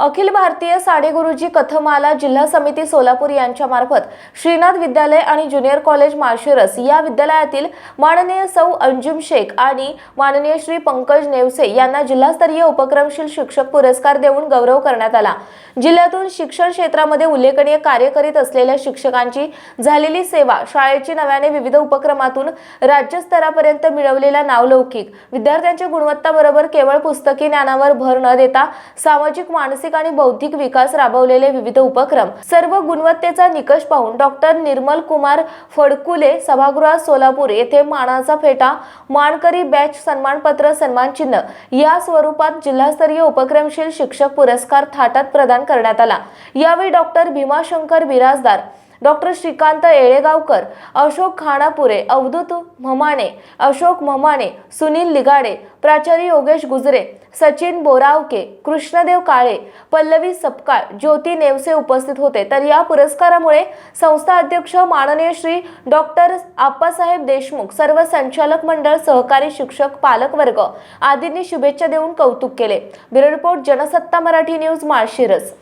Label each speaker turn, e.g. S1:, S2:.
S1: अखिल भारतीय साडेगुरुजी कथमाला जिल्हा समिती सोलापूर यांच्या मार्फत श्रीनाथ विद्यालय आणि ज्युनियर कॉलेज माळशिरस या विद्यालयातील माननीय सौ अंजुम शेख आणि माननीय श्री पंकज नेवसे यांना जिल्हास्तरीय उपक्रमशील शिक्षक पुरस्कार देऊन गौरव करण्यात आला. जिल्ह्यातून शिक्षण क्षेत्रामध्ये उल्लेखनीय कार्य करीत असलेल्या शिक्षकांची झालेली सेवा शाळेची नव्याने विविध उपक्रमातून राज्यस्तरापर्यंत मिळवलेला नावलौकिक विद्यार्थ्यांच्या गुणवत्ताबरोबर केवळ पुस्तकी ज्ञानावर भर न देता सामाजिक मानसिक आणि बौद्धिक विकास राबवलेले विविध उपक्रम सर्व गुणवत्तेचा निकष पाहून डॉक्टर निर्मल कुमार फडकुले सभागृहात सोलापूर येथे मानाचा फेटा मानकरी बॅच सन्मानपत्र सन्मानचिन्ह या स्वरूपात जिल्हास्तरीय उपक्रमशील शिक्षक पुरस्कार थाटात प्रदान करण्यात आला. यावेळी डॉक्टर भीमाशंकर बिराजदार डॉक्टर श्रीकांत येळेगावकर अशोक खानापुरे अवधूत म्हमाणे अशोक म्हमाणे सुनील लिगाडे प्राचार्य योगेश गुजरे सचिन बोरावके कृष्णदेव काळे पल्लवी सपकाळ ज्योती नेवसे उपस्थित होते. तर या पुरस्कारामुळे संस्था अध्यक्ष माननीय श्री डॉक्टर आप्पासाहेब देशमुख सर्व संचालक मंडळ सहकारी शिक्षक पालक वर्ग आदींनी शुभेच्छा देऊन कौतुक केले. Bureau report Jansatta Marathi news Malshiras.